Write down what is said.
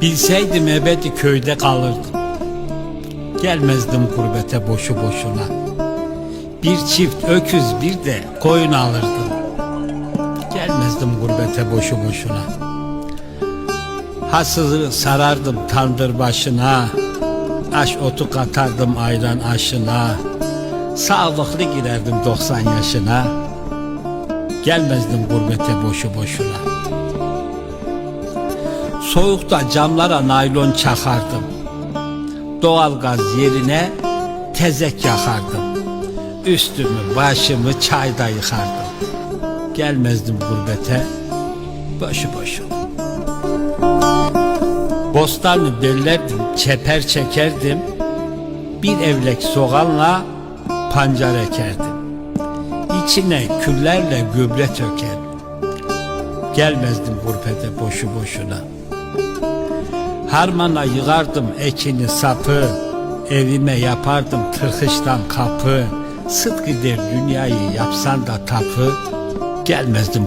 Bilseydim ebedi köyde kalırdım. Gelmezdim gurbete boşu boşuna. Bir çift öküz bir de koyun alırdım. Gelmezdim gurbete boşu boşuna. Hasızı sarardım tandır başına. Aş otu katardım ayran aşına. Sağlıklı girerdim 90 yaşına. Gelmezdim gurbete boşu boşuna. Soğukta camlara naylon çakardım. Doğalgaz yerine tezek yakardım. Üstümü başımı çayda yıkardım. Gelmezdim gurbete boşu boşuna. Bostanı bellerdim, çeper çekerdim. Bir evlek soğanla pancar ekerdim. İçine küllerle gübre tökerdim. Gelmezdim gurbete boşu boşuna. Harmana yığardım ekini sapı, evime yapardım tırkıştan kapı. Sıtkı der dünyayı yapsan da tapı, gelmezdim